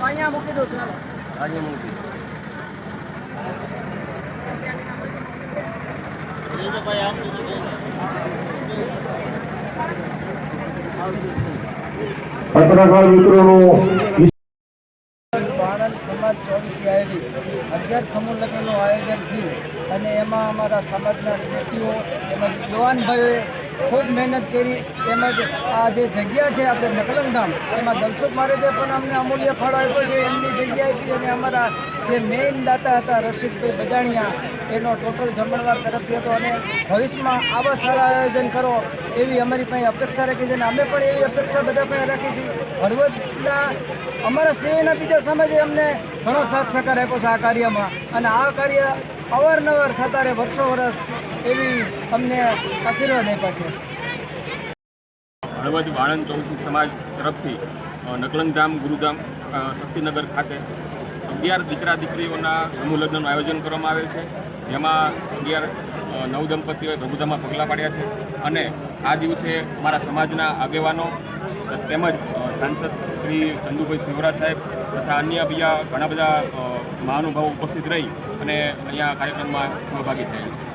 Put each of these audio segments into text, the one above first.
અહીંયા મૂકી દો સમાજ ચોવીસી આયોજિત અગિયાર સમૂહ લગ્નનું આયોજન થયું અને એમાં અમારા સમાજના વ્યક્તિઓ તેમજ યુવાનભાઈઓએ ખૂબ મહેનત કરી, તેમજ આ જે જગ્યા છે આપણે નકલંગધામ એમાં દલસુખ મહારાજે પણ અમને અમૂલ્ય ફળ આપ્યો છે, એમની જગ્યા આપી અને અમારા જે મેઇન દાતા હતા રસિકભાઈ બજાણિયા, એનો ટોટલ જમણવાર તરફથી હતો. અને ભવિષ્યમાં આવા સારા આયોજન કરો એવી અમારી પાસે અપેક્ષા રાખી છે અને અમે પણ એવી અપેક્ષા બધા પાસે રાખી છીએ હળવદના અમારા સિવાયના બીજા સમાજે અમને ઘણો સાથ સહકાર આપ્યો છે આ કાર્યમાં. અને આ કાર્ય અવારનવાર થતા રહે વર્ષો વર્ષ એવી અમને આશીર્વાદ આપ્યા છે. હળવદ વાણંદ ચૌથી સમાજ તરફથી નકલંગધામ ગુરુધામ શક્તિનગર ખાતે અગિયાર દીકરા દીકરીઓના સમૂહ લગ્નનું આયોજન કરવામાં આવેલ છે. જેમાં અગિયાર નવ દંપતીઓએ પ્રભુતામાં પગલાં પાડ્યા છે. અને આ દિવસે અમારા સમાજના આગેવાનો તેમજ સાંસદ શ્રી ચંદુભાઈ સિવરા સાહેબ તથા અન્ય બીજા ઘણા બધા મહાનુભાવો ઉપસ્થિત રહી અને અહીંયા કાર્યક્રમમાં સહભાગી થયા.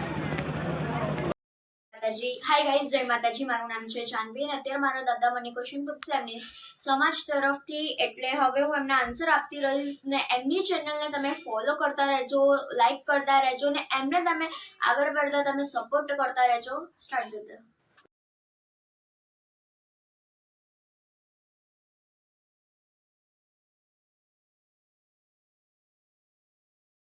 છે માતાજી. હાય ગાઈઝ જય માતાજી. મારું નામ છે જાનવી અને અત્યારે મારા દાદા મને ક્વેશ્ચન પૂછશે એમની. સમાજ તરફથી એટલે હવે હું એમને આન્સર આપતી રહીશ ને એમની ચેનલને તમે ફોલો કરતા રહેજો લાઈક કરતા રહેજો ને એમને તમે આગળ પડતા તમે સપોર્ટ કરતા રહેજો. સ્ટાર્ટ દીધું